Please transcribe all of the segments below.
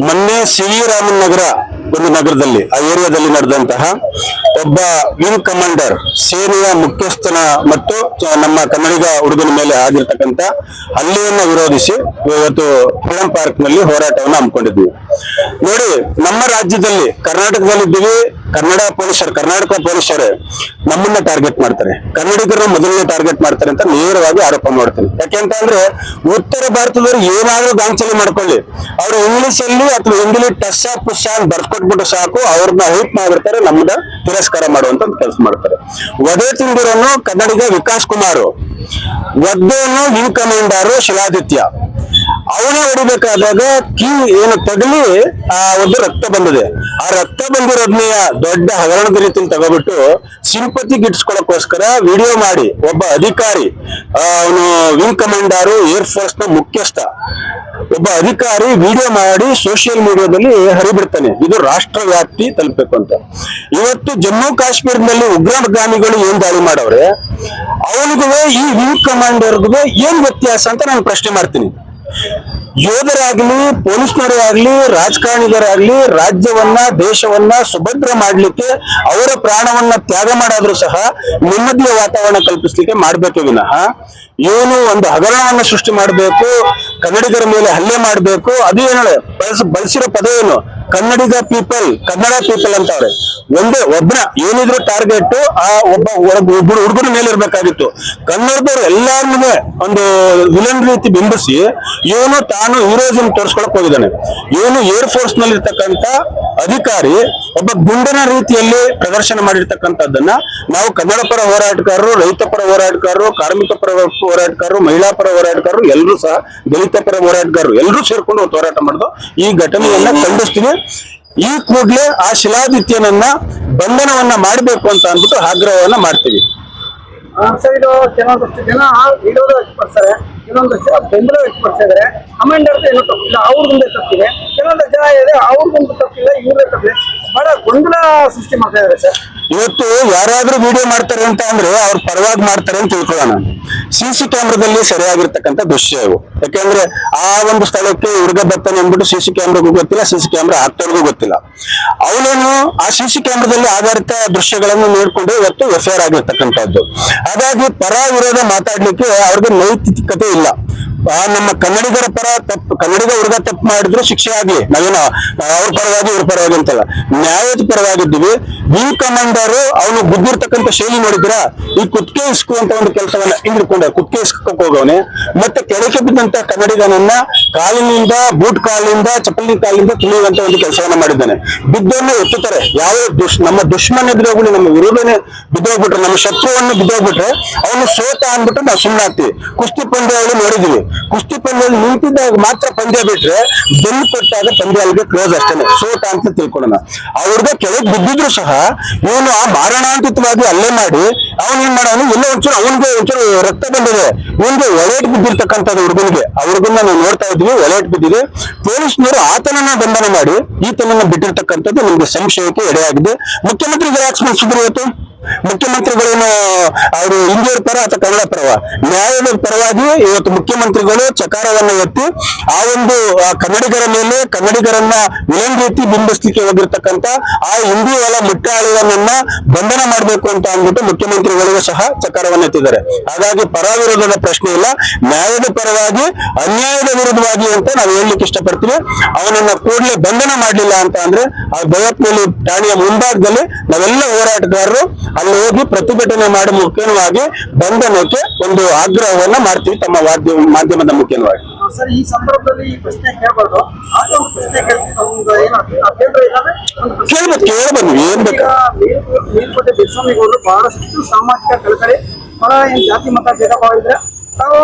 ಮೊನ್ನೆ C V Raman ನಗರ ಒಂದು ನಗರದಲ್ಲಿ ಆ ಏರಿಯಾದಲ್ಲಿ ನಡೆದಂತಹ ಒಬ್ಬ ವಿಂಗ್ ಕಮಾಂಡರ್ ಸೇನೆಯ ಮುಖ್ಯಸ್ಥನ ಮತ್ತು ನಮ್ಮ ಕನ್ನಡಿಗ ಹುಡುಗನ ಮೇಲೆ ಆಗಿರ್ತಕ್ಕಂಥ ಹಲ್ಲೆಯನ್ನು ವಿರೋಧಿಸಿ ಇವತ್ತು ಫ್ರೀಡಂ ಪಾರ್ಕ್ನಲ್ಲಿ ಹೋರಾಟವನ್ನು ಹಮ್ಮಿಕೊಂಡಿದ್ವಿ. ನೋಡಿ ನಮ್ಮ ರಾಜ್ಯದಲ್ಲಿ ಕರ್ನಾಟಕದಲ್ಲಿದ್ದೀವಿ ಕನ್ನಡ ಪೊಲೀಸರು ಕರ್ನಾಟಕ ಪೊಲೀಸರು ನಮ್ಮನ್ನ ಟಾರ್ಗೆಟ್ ಮಾಡ್ತಾರೆ. ಕನ್ನಡಿಗರನ್ನ ಮೊದಲನೇ ಟಾರ್ಗೆಟ್ ಮಾಡ್ತಾರೆ ಅಂತ ನೇರವಾಗಿ ಆರೋಪ ಮಾಡ್ತೀನಿ ಯಾಕೆಂತ ಅಂದ್ರೆ ಉತ್ತರ ಭಾರತದವರು ಏನಾದ್ರೂ ಗಾಂಚಲಿ ಮಾಡ್ಕೊಳ್ಳಿ. ಅವ್ರು ಇಂಗ್ಲಿಷ್ ಅಲ್ಲಿ ಅಥವಾ ಹಿಂದಿಲಿ ಟಸ್ ಪುಸ್ಸ ಅಂತ ಬರ್ಕೊಟ್ಬಿಟ್ಟು ಸಾಕು, ಅವ್ರನ್ನ ಹೈಟ್ ಮಾಡಿರ್ತಾರೆ ನಮ್ದ ತಿರಸ್ಕಾರ ಮಾಡುವಂತ ಕೆಲಸ ಮಾಡ್ತಾರೆ. ವಧೆ ತಿಂದಿರೋನು ಕನ್ನಡಿಗ ವಿಕಾಸ್ ಕುಮಾರ್. ಒದ್ದವನು ವಿಂಗ್ ಕಮಾಂಡರ್ ಶಿಲಾದಿತ್ಯ. ಅವನು ಹೊಡಿಬೇಕಾದಾಗ ಕೀ ಏನು ತಗಲಿ ಆ ಒಂದು ರಕ್ತ ಬಂದಿದೆ. ಆ ರಕ್ತ ಬಂದಿರೋದ್ನೆಯ ದೊಡ್ಡ ಹಗರಣದ ರೀತಿ ತಗೋಬಿಟ್ಟು ಸಿಂಪತಿ ಗಿಟ್ಸ್ಕೊಳಕೋಸ್ಕರ ವಿಡಿಯೋ ಮಾಡಿ. ಒಬ್ಬ ಅಧಿಕಾರಿ ಅವನು ವಿಂಗ್ ಕಮಾಂಡರ್ ಏರ್ ಫೋರ್ಸ್ನ ಮುಖ್ಯಸ್ಥ. ಒಬ್ಬ ಅಧಿಕಾರಿ ವಿಡಿಯೋ ಮಾಡಿ ಸೋಷಿಯಲ್ ಮೀಡಿಯಾದಲ್ಲಿ ಹರಿಬಿಡ್ತಾನೆ. ಇದು ರಾಷ್ಟ್ರ ವ್ಯಾಪ್ತಿ ತಲುಪಬೇಕು ಅಂತ. ಇವತ್ತು ಜಮ್ಮು ಕಾಶ್ಮೀರದಲ್ಲಿ ಉಗ್ರಗಾಮಿಗಳು ಏನ್ ದಾಳಿ ಮಾಡವ್ರೆ? ಅವನಿಗೂ ಈ ವಿಂಗ್ ಕಮಾಂಡರ್ಗೂ ಏನ್ ವ್ಯತ್ಯಾಸ ಅಂತ ನಾನು ಪ್ರಶ್ನೆ ಮಾಡ್ತೀನಿ. ಯೋಧರಾಗ್ಲಿ ಪೊಲೀಸ್ನವರೇ ಆಗ್ಲಿ ರಾಜಕಾರಣಿಗರಾಗ್ಲಿ, ರಾಜ್ಯವನ್ನ, ದೇಶವನ್ನ ಸುಭದ್ರ ಮಾಡ್ಲಿಕ್ಕೆ, ಅವರ ಪ್ರಾಣವನ್ನ ತ್ಯಾಗ ಮಾಡಾದ್ರೂ ಸಹ ನೆಮ್ಮದಿಯ ವಾತಾವರಣ ಕಲ್ಪಿಸ್ಲಿಕ್ಕೆ ಮಾಡ್ಬೇಕು ವಿನಃ. ಏನು ಒಂದು ಹಗರಣವನ್ನ ಸೃಷ್ಟಿ ಮಾಡಬೇಕು, ಕನ್ನಡಿಗರ ಮೇಲೆ ಹಲ್ಲೆ ಮಾಡಬೇಕು, ಅದು ಏನು, ಬಳಸ, ಬಳಸಿರೋ ಪದ ಏನು? ಕನ್ನಡಿಗ ಪೀಪಲ್ ಕನ್ನಡ ಪೀಪಲ್ ಅಂತವ್ರೆ. ಒಂದೇ ಒಬ್ಬರ ಏನಿದ್ರು ಟಾರ್ಗೆಟ್ ಆ ಒಬ್ಬ ಒಬ್ಬರು ಹುಡುಗರ ಮೇಲೆ ಇರ್ಬೇಕಾಗಿತ್ತು. ಕನ್ನಡದವ್ರು ಎಲ್ಲಾರ್ನು ಒಂದು ವಿಲನ್ ರೀತಿ ಬಿಂಬಿಸಿ ಇವನು ತಾನು ಹೀರೋಜನ್ ತೋರಿಸ್ಕೊಳಕ್ ಹೋಗಿದ್ದಾನೆ. ಇವನು ಏರ್ ಫೋರ್ಸ್ನಲ್ಲಿ ಇರ್ತಕ್ಕಂತ ಅಧಿಕಾರಿ, ಒಬ್ಬ ಗುಂಡನ ರೀತಿಯಲ್ಲಿ ಪ್ರದರ್ಶನ ಮಾಡಿರ್ತಕ್ಕಂಥದ್ದನ್ನ ನಾವು ಕನ್ನಡ ಪರ ಹೋರಾಟಗಾರರು, ರೈತ ಪರ ಹೋರಾಟಗಾರರು, ಕಾರ್ಮಿಕ ಪರ ಹೋರಾಟಗಾರರು, ಮಹಿಳಾ ಪರ ಹೋರಾಟಗಾರರು ಎಲ್ಲರೂ ಸಹ ದಲಿತ ಪರ ಹೋರಾಟಗಾರರು ಎಲ್ಲರೂ ಸೇರ್ಕೊಂಡು ಹೋರಾಟ ಮಾಡಿದ್ರು ಈ ಘಟನೆಯನ್ನ ಖಂಡಿಸ್ತೀವಿ. ಈ ಕೂಡಲೇ ಆ ಶಿಲಾದಿತ್ಯನನ್ನ ಬಂಧನವನ್ನ ಮಾಡಬೇಕು ಅಂತ ಅಂದ್ಬಿಟ್ಟು ಆಗ್ರಹವನ್ನ ಮಾಡ್ತೀವಿ. ಕೆಲವೊಂದಷ್ಟು ಜನ ವಿರೋಧ ವ್ಯಕ್ತಪಡಿಸ್ತಾರೆ, ಕೆಲವೊಂದಷ್ಟು ಜನ ಬೆಂಬಲ ವ್ಯಕ್ತಪಡಿಸಿದ್ದಾರೆ ಕಮಾಂಡರ್ ಏನೋ ತಪ್ಪಿಲ್ಲ ಮುಂದೆ ತಪ್ಪಿದೆ. ಕೆಲವೊಂದು ಜನ ಇದೆ ಅವ್ರಿಗೊಂದು ತಪ್ಪಿಲ್ಲ ಇವ್ರದೇ ತಪ್ಪಿದೆ. ಬಹಳ ಗೊಂದಲ ಸೃಷ್ಟಿ ಮಾಡ್ತಾ ಇದ್ದಾರೆ ಸರ್. ಇವತ್ತು ಯಾರಾದ್ರೂ ವಿಡಿಯೋ ಮಾಡ್ತಾರೆ ಅಂತ ಅಂದ್ರೆ ಅವ್ರು ಪರವಾಗಿ ಮಾಡ್ತಾರೆ ಅಂತ ತಿಳ್ಕೊಳ್ಳೋಣ. ಸಿ ಸಿ ಕ್ಯಾಮ್ರಾದಲ್ಲಿ ಸರಿಯಾಗಿರ್ತಕ್ಕಂಥ ದೃಶ್ಯ ಇವು. ಯಾಕೆಂದ್ರೆ ಆ ಒಂದು ಸ್ಥಳಕ್ಕೆ ಹುಡುಗ ಬರ್ತಾನೆ ಅಂದ್ಬಿಟ್ಟು ಸಿ ಸಿ ಕ್ಯಾಮ್ರಾಗೂ ಗೊತ್ತಿಲ್ಲ ಸಿ ಸಿ ಕ್ಯಾಮ್ರಾ ಹಾಕ್ತವ್ರಿಗೂ ಗೊತ್ತಿಲ್ಲ. ಅವನೇನು ಆ ಸಿ ಸಿ ಕ್ಯಾಮ್ರಾದಲ್ಲಿ ಆಧಾರಿತ ದೃಶ್ಯಗಳನ್ನು ನೋಡಿಕೊಂಡು ಇವತ್ತು ಎಫ್ ಐ ಆರ್ ಆಗಿರ್ತಕ್ಕಂಥದ್ದು. ಹಾಗಾಗಿ ಪರ ವಿರೋಧ ಮಾತಾಡ್ಲಿಕ್ಕೆ ಅವ್ರಿಗೆ ನೈತಿಕತೆ ಇಲ್ಲ. ಆ, ನಮ್ಮ ಕನ್ನಡಿಗರ ಪರ ತಪ್ಪು, ಕನ್ನಡಿಗ ಹುಡುಗ ತಪ್ಪು ಮಾಡಿದ್ರು ಶಿಕ್ಷೆ ಆಗ್ಲಿ. ನಾವೇನು, ಅವ್ರ ಪರವಾಗಿ, ಇವ್ರ ಪರವಾಗಿ ಅಂತಲ್ಲ. ನ್ಯಾಯದ ಪರವಾಗಿದ್ದೀವಿ. ವಿಂಗ್ ಕಮಾಂಡರ್ ಅವನು ಗುದ್ದಿರ್ತಕ್ಕಂಥ ಶೈಲಿ ನೋಡಿದ್ರ ಈ ಕುತ್ತಿಗೆ ಇಸ್ಕುವಂತ ಒಂದು ಕೆಲಸವನ್ನ ಹಿಂದಿಡ್ಕೊಂಡ ಕುತ್ತಿಗೆ ಇಸ್ಕಕ್ ಹೋಗವನೆ. ಮತ್ತೆ ಕೆಳಗೆ ಬಿದ್ದಂತ ಕನ್ನಡಿಗನನ್ನ ಕಾಲಿನಿಂದ, ಬೂಟ್ ಕಾಲಿಂದ, ಚಪ್ಪಲಿ ಕಾಲಿಂದ ತುಳಿಯುವಂತ ಒಂದು ಕೆಲಸವನ್ನ ಮಾಡಿದ್ದಾನೆ. ಬಿದ್ದನ್ನು ಎತ್ತುತ್ತಾರೆ. ಯಾವ ದುಷ್, ನಮ್ಮ ದುಶ್ಮನ ಎದುರೋಗ್ಬಿಟ್ಟು ನಮ್ಮ ವಿರೋಧನೆ ಬಿದ್ದೋಗ್ಬಿಟ್ರೆ, ನಮ್ಮ ಶತ್ರುವನ್ನು ಬಿದ್ದೋಗ್ಬಿಟ್ರೆ, ಅವನು ಸೋತ ಅಂದ್ಬಿಟ್ಟು ನಾವು ಸುಮ್ಮನಾಗ್ತೀವಿ ಕುಸ್ತಿ ಪಂದ್ಯಗಳು ನೋಡಿದೀವಿ ಕುಸ್ತಿ ಪಂದ್ಯದಲ್ಲಿ ನಿಂತಿದ್ದಾಗ ಮಾತ್ರ ಪಂದ್ಯ ಬಿಟ್ರೆ, ಬೆನ್ನು ಕೊಟ್ಟಾಗ ಪಂದ್ಯ ಅಲ್ಲಿಗೆ ಕ್ಲೋಸ್ ಅಷ್ಟೇನೆ. ಸೋತ ಅಂತ ತಿಳ್ಕೊಳ್ಳೋಣ. ಅವ್ರಿಗೆ ಕೆಳಗೆ ಬಿದ್ದಿದ್ರು ಸಹ ಇವನು ಆ ಮಾರಣಾಂತಿತವಾಗಿ ಅಲ್ಲೇ ಮಾಡಿ, ಅವನ್ ಏನ್ ಮಾಡೋನು ಎಲ್ಲ ಒಂಚೂರು, ಅವನಿಗೆ ಒಂಚೂರು ರಕ್ತ ಬಂದಿದೆ. ಇವನ್ಗೆ ಒಲೆಟ್ ಬಿದ್ದಿರ್ತಕ್ಕಂಥದ್ದು ಹುಡುಗನಿಗೆ. ಆ ಹುಡುಗನ್ನ ನಾವು ನೋಡ್ತಾ ಇದ್ವಿ, ಒಲೆಟ್ ಬಿದ್ದಿದೆ. ಪೊಲೀಸ್ನವರು ಆತನನ್ನ ಬಂಧನ ಮಾಡಿ, ಈತನನ್ನ ಬಿಟ್ಟಿರ್ತಕ್ಕಂಥದ್ದು ನಮ್ಗೆ ಸಂಶಯಕ್ಕೆ ಎಡೆಯಾಗಿದೆ. ಮುಖ್ಯಮಂತ್ರಿ ಯಾಕೆ ಸ್ಮರಿಸಿದ್ರು ಇವತ್ತು? ಮುಖ್ಯಮಂತ್ರಿಗಳೇನು, ಅವರು ಹಿಂದಿಯವ್ರ ಪರ ಅಥವಾ ಕನ್ನಡ ಪರವ? ನ್ಯಾಯದ ಪರವಾಗಿ ಇವತ್ತು ಮುಖ್ಯಮಂತ್ರಿಗಳು ಚಕಾರವನ್ನು ಎತ್ತಿ, ಆ ಒಂದು ಕನ್ನಡಿಗರ ಮೇಲೆ ಕನ್ನಡಿಗರನ್ನ ಮೇನ್ ರೀತಿ ಬಿಂಬಿಸ್ಲಿಕ್ಕೆ ಹೋಗಿರ್ತಕ್ಕಂತ ಆ ಹಿಂದಿಯವರ ಮುಟ್ಟಾಳುವನ್ನ ಬಂಧನ ಮಾಡಬೇಕು ಅಂತ ಅಂದ್ಬಿಟ್ಟು ಮುಖ್ಯಮಂತ್ರಿಗಳಿಗೂ ಸಹ ಚಕಾರವನ್ನ ಎತ್ತಿದ್ದಾರೆ. ಹಾಗಾಗಿ ಪರ ವಿರೋಧದ ಪ್ರಶ್ನೆ ಇಲ್ಲ. ನ್ಯಾಯದ ಪರವಾಗಿ, ಅನ್ಯಾಯದ ವಿರುದ್ಧವಾಗಿ ಅಂತ ನಾವು ಹೇಳಲಿಕ್ಕೆ ಇಷ್ಟಪಡ್ತೀವಿ. ಅವನನ್ನ ಕೂಡಲೇ ಬಂಧನ ಮಾಡಲಿಲ್ಲ ಅಂತ ಅಂದ್ರೆ, ಆ ಬಯತ್ನಲ್ಲಿ ಠಾಣೆಯ ಮುಂಭಾಗದಲ್ಲಿ ನಾವೆಲ್ಲ ಹೋರಾಟಗಾರರು ಅಲ್ಲಿ ಹೋಗಿ ಪ್ರತಿಭಟನೆ ಮಾಡಿ ಮುಖ್ಯವಾಗಿ ಬಂಧನಕ್ಕೆ ಒಂದು ಆಗ್ರಹವನ್ನ ಮಾಡ್ತೀವಿ ತಮ್ಮ ಮಾಧ್ಯಮದ ಮುಖ್ಯವಾಗಿ. ಸರ್ ಈ ಸಂದರ್ಭದಲ್ಲಿ ಈ ಪ್ರಶ್ನೆ ಕೇಳಬಾರ್ದು. ಪ್ರಶ್ನೆ ಕೇಳ್ಬೇಕು ಕೇಳ್ಬಂದ್ವಿ ಏನ್ ಬೇಕಾ? ಮೇಲ್ಕೋ- ಮೇಲ್ಕೋಟೆ ಬಿರ್ಸ್ವಾಮಿಗೌಡರು ಬಹಳಷ್ಟು ಸಾಮಾಜಿಕ ಕಳಕಳಿ ಬಹಳ ಏನ್ ಜಾತಿ ಮತ ಭೇದ ಭಾವ ಇದ್ರೆ ತಾವು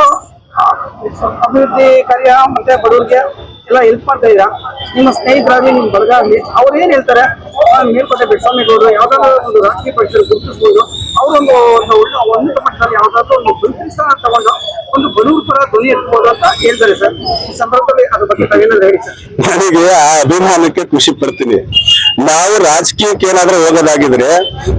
ಅಭಿವೃದ್ಧಿ ಕಾರ್ಯ ಮತ್ತೆ ಬಡವರಿಗೆ ಎಲ್ಲ ಹೆಲ್ಪ್ ಮಾಡ್ತಾ ಇದ್ದೀರಾ? ನಿಮ್ಮ ಸ್ನೇಹಿತರಾಗ್ಲಿ ನಿಮ್ಮ ಬಳಗ ಅವ್ರು ಏನ್ ಹೇಳ್ತಾರೆ? ಮೇಲ್ಕೋಟೆ ಬಿರ್ಸ್ವಾಮಿಗೌಡರು ಯಾವ್ದಾದ್ರು ಒಂದು ರಾಜಕೀಯ ಪಕ್ಷದಲ್ಲಿ ಗುರುತಿಸ್ಬೋದು. ಅವರೊಂದು ಒಂದು ಉನ್ನತ ಮಟ್ಟದಲ್ಲಿ ಯಾವ್ದಾದ್ರು ಒಂದು ಸ್ಥಾನ ತಗೊಂಡು ಒಂದು ಬಡವ್ರ ಪರ ಧ್ವನಿ ಎತ್ಬೋದು ಅಂತ ಹೇಳ್ತಾರೆ ಸರ್. ಈ ಸಂದರ್ಭದಲ್ಲಿ ಅದ್ರ ಬಗ್ಗೆ ತಾವೇನಾದ್ರು ಹೇಳಿ ಸರ್. ನನಗೆ ಆ ಅಭಿಮಾನಕ್ಕೆ ಖುಷಿ ಪಡ್ತೀನಿ. ನಾವು ರಾಜಕೀಯಕ್ಕೆ ಏನಾದ್ರೂ ಹೋಗೋದಾಗಿದ್ರೆ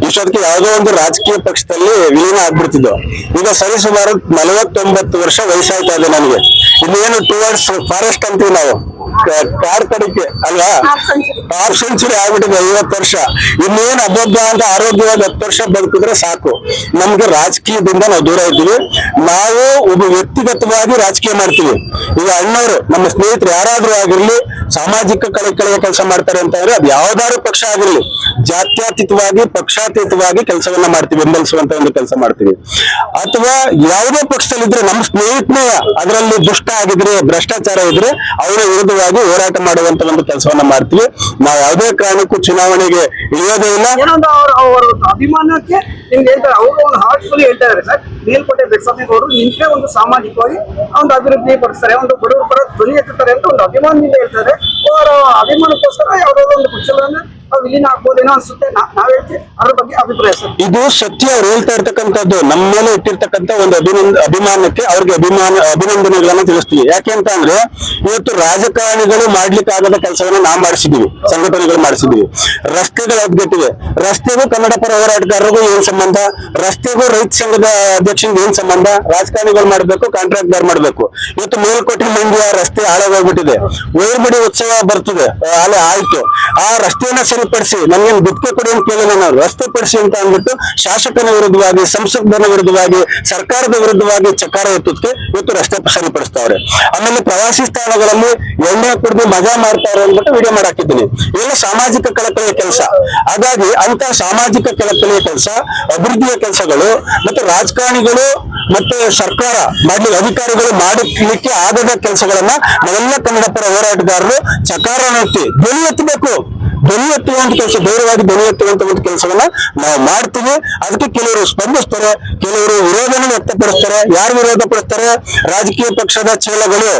ಇಷ್ಟೊತ್ತಿಗೆ ಯಾವುದೋ ಒಂದು ರಾಜಕೀಯ ಪಕ್ಷದಲ್ಲಿ ವಿಲೀನ ಆಗ್ಬಿಡ್ತಿದ್ವು. ಈಗ ಸರಿಸುಮಾರು ನಲವತ್ತೊಂಬತ್ತು ವರ್ಷ ವಯಸ್ಸಾಯ್ತಾ ಇದೆ ನನಗೆ. ಇನ್ನೇನು ಟುವರ್ಡ್ಸ್ ಫಾರೆಸ್ಟ್ ಅಂತೀವಿ ನಾವು. ಕಾರ್ ಕಾಡ್ ಕಡಿಕೆ, ಅಲ್ವಾ? ಹಾಫ್ ಸೆಂಚುರಿ ಆಗ್ಬಿಟ್ಟಿದೆ, ಐವತ್ತು ವರ್ಷ. ಇನ್ನೇನು ಅಭದ್ರ ಅಂತ ಆರೋಗ್ಯವಾಗಿ ಹತ್ತು ವರ್ಷ ಬದುಕಿದ್ರೆ ಸಾಕು. ನಮ್ಗೆ ರಾಜಕೀಯದಿಂದ ನಾವು ದೂರ ಇದ್ದೀವಿ. ನಾವು ಒಬ್ಬ ವ್ಯಕ್ತಿಗತವಾಗಿ ರಾಜಕೀಯ ಮಾಡ್ತೀವಿ. ಈಗ ಅಣ್ಣವರು, ನಮ್ಮ ಸ್ನೇಹಿತರು ಯಾರಾದ್ರೂ ಆಗಿರ್ಲಿ ಸಾಮಾಜಿಕ ಕಳಕಳಿಯ ಕೆಲಸ ಮಾಡ್ತಾರೆ ಅಂತ ಅಂದ್ರೆ ಅದು ಯಾವ್ದಾದ್ರು ಪಕ್ಷ ಆಗಿರ್ಲಿ, ಜಾತ್ಯತೀತವಾಗಿ, ಪಕ್ಷಾತೀತವಾಗಿ ಕೆಲಸವನ್ನ ಮಾಡ್ತೀವಿ, ಬೆಂಬಲಿಸುವಂತ ಒಂದು ಕೆಲಸ ಮಾಡ್ತೀವಿ. ಅಥವಾ ಯಾವುದೇ ಪಕ್ಷದಲ್ಲಿದ್ರೆ ನಮ್ಮ ಸ್ನೇಹಿತನೇ ಅದರಲ್ಲಿ ದುಷ್ಟ ಆಗಿದ್ರೆ, ಭ್ರಷ್ಟಾಚಾರ ಇದ್ರೆ ಅವರ ವಿರುದ್ಧವಾಗಿ ಹೋರಾಟ ಮಾಡುವಂತ ಒಂದು ಕೆಲಸವನ್ನ ಮಾಡ್ತೀವಿ. ನಾವು ಯಾವುದೇ ಕಾರಣಕ್ಕೂ ಚುನಾವಣೆಗೆ ಇಳಿಯೋದೇ ಇಲ್ಲ. ಅಭಿಮಾನಕ್ಕೆ ಹೇಳ್ತಾರೆ. ಹಾರ್ಟ್ಫುಲಿ ಹೇಳ್ತಾ ಇದ್ದಾರೆ ಸರ್. ನಿಂತೇ ಒಂದು ಸಾಮಾಜಿಕವಾಗಿ ಒಂದು ಅಭಿವೃದ್ಧಿ ಪಡಿಸ್ತಾರೆ ಒಂದು ಬಡವರು ಪರ ಧ್ವನಿ ಎತ್ತುತ್ತಾರೆ ಅಂತ ಒಂದು ಅಭಿಮಾನದಿಂದ ಹೇಳ್ತಾರೆ ಅವರ ಅಭಿಮಾನಕ್ಕೋಸ್ಕರ ಯಾವುದಾದ್ರು ಒಂದು ಪಕ್ಷಗಳನ್ನ ಅವ್ರು ಸರ್. ಇದು ಸತ್ಯ ಹೇಳ್ತಾ ಇರ್ತಕ್ಕಂಥದ್ದು ನಮ್ಮ ಮೇಲೆ ಇಟ್ಟಿರ್ತಕ್ಕಂಥ ಒಂದು ಅಭಿನಂದ, ಅಭಿಮಾನಕ್ಕೆ ಅವ್ರಿಗೆ ಅಭಿಮಾನ, ಅಭಿನಂದನೆಗಳನ್ನ ತಿಳಿಸ್ತೀವಿ. ಯಾಕೆ ಅಂತ ಅಂದ್ರೆ, ಇವತ್ತು ರಾಜಕಾರಣಿಗಳು ಮಾಡ್ಲಿಕ್ಕೆ ಆಗದ ಕೆಲಸವನ್ನ ನಾವು ಮಾಡಿಸಿದೀವಿ. ಸಂಘಟನೆಗಳು ಮಾಡಿಸಿದೀವಿ. ರಸ್ತೆಗಳು ಅದ್ಗಟ್ಟಿವೆ ರಸ್ತೆಗೂ ಕನ್ನಡ ಪರ ಹೋರಾಟಗಾರರಿಗೂ ಏನ್ ಸಂಬಂಧ? ರಸ್ತೆಗೂ ರೈತ ಸಂಘದ ಅಧ್ಯಕ್ಷನಿಗೆ ಏನ್ ಸಂಬಂಧ? ರಾಜಕಾರಣಿಗಳು ಮಾಡ್ಬೇಕು ಕಾಂಟ್ರಾಕ್ಟ್ಗಾರ್ ಮಾಡ್ಬೇಕು. ಇವತ್ತು ಮೇಲ್ಕೋಟೆ ಆ ರಸ್ತೆ ಹಾಳಾಗೋಗ್ಬಿಟ್ಟಿದೆ ಓರ್ಮಡಿ ಉತ್ಸವ ಬರ್ತದೆ. ಅಲ್ಲೇ ಆಯ್ತು. ಆ ರಸ್ತೆಯನ್ನ ಸರಿಪಡಿಸಿ ನಮ್ಗೇನು ಗುತ್ತಿಗೆ ಕೊಡಿ ಅಂತ ಕೇಳಿಲ್ಲ ನಾವು, ರಸ್ತೆ ಪಡಿಸಿ ಅಂತ ಅಂದ್ಬಿಟ್ಟು ಶಾಸಕನ ವಿರುದ್ಧವಾಗಿ, ಸಂಸದನ ವಿರುದ್ಧವಾಗಿ, ಸರ್ಕಾರದ ವಿರುದ್ಧವಾಗಿ ಚಕಾರ ಎತ್ತಕ್ಕೆ ಇವತ್ತು ರಸ್ತೆ ಸರಿಪಡಿಸ್ತಾವ್ರೆ. ಆಮೇಲೆ ಪ್ರವಾಸಿ ಸ್ಥಳಗಳಲ್ಲಿ ಎಣ್ಣೆ ಕುಡಿದು ಮಜಾ ಮಾಡ್ತಾರೆ ಅಂದ್ಬಿಟ್ಟು ವಿಡಿಯೋ ಮಾಡಾಕಿದ್ದೀನಿ. ಇವೆಲ್ಲ ಸಾಮಾಜಿಕ ಕಳಕಳಿಯ ಕೆಲಸ. ಹಾಗಾಗಿ ಅಂತ ಸಾಮಾಜಿಕ ಕಳಕಳಿಯ ಕೆಲಸ, ಅಭಿವೃದ್ಧಿಯ ಕೆಲಸಗಳು ಮತ್ತೆ ರಾಜಕಾರಣಿಗಳು ಮತ್ತೆ ಸರ್ಕಾರ ಮಾಡಲಿ ಅಧಿಕಾರಿಗಳು ಮಾಡಲಿಕ್ಕೆ ಆಗದ ಕೆಲಸಗಳನ್ನ ನಾವೆಲ್ಲ ಕನ್ನಡ ಪರ ಹೋರಾಟಗಾರರು ಚಕಾರ ಎತ್ತಿ ಧ್ವನಿ ಎತ್ತಬೇಕು. ಧ್ವನಿ ಎತ್ತುವಂತ ಕೆಲಸ, ಧೈರ್ಯವಾಗಿ ಧ್ವನಿ ಎತ್ತುವಂತ ಒಂದು ಕೆಲಸವನ್ನ ನಾವು ಮಾಡ್ತೀವಿ. ಅದಕ್ಕೆ ಕೆಲವರು ಸ್ಪಂದಿಸ್ತಾರೆ, ಕೆಲವರು ವಿರೋಧವನ್ನು ವ್ಯಕ್ತಪಡಿಸ್ತಾರೆ. ಯಾರು ವಿರೋಧ ಪಡಿಸ್ತಾರೆ? ರಾಜಕೀಯ ಪಕ್ಷದ ಚೀಲಗಳು.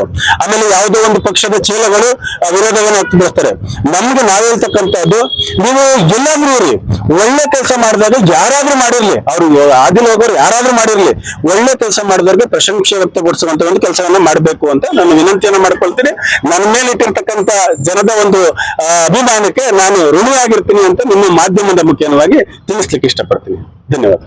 ಆಮೇಲೆ ಯಾವುದೋ ಒಂದು ಪಕ್ಷದ ಚೀಲಗಳು ವಿರೋಧವನ್ನು ವ್ಯಕ್ತಪಡಿಸ್ತಾರೆ. ನಮ್ಗೆ ನಾವು ಹೇಳ್ತಕ್ಕಂಥದ್ದು, ನೀವು ಎಲ್ಲಾದ್ರೂ ಇರಿ. ಒಳ್ಳೆ ಕೆಲಸ ಮಾಡಿದಾಗ ಯಾರಾದ್ರೂ ಮಾಡಿರ್ಲಿ. ಅವ್ರು ಆದಿಲ್ ಹೋಗೋರು ಯಾರಾದ್ರೂ ಮಾಡಿರ್ಲಿ. ಒಳ್ಳೆ ಕೆಲಸ ಮಾಡಿದವ್ರಿಗೆ ಪ್ರಶಂಸೆ ವ್ಯಕ್ತಪಡಿಸುವಂತ ಒಂದು ಕೆಲಸವನ್ನ ಮಾಡಬೇಕು ಅಂತ ನಾನು ವಿನಂತಿಯನ್ನ ಮಾಡ್ಕೊಳ್ತೀನಿ. ನನ್ನ ಮೇಲೆ ಇಟ್ಟಿರ್ತಕ್ಕಂಥ ಜನದ ಒಂದು ಅಭಿಮಾನಕ್ಕೆ ನಾನು ಋಣಿಯಾಗಿರ್ತೀನಿ ಅಂತ ನಿಮ್ಮ ಮಾಧ್ಯಮದ ಮುಖೇನವಾಗಿ ತಿಳಿಸ್ಲಿಕ್ಕೆ ಇಷ್ಟಪಡ್ತೀನಿ. ಧನ್ಯವಾದ.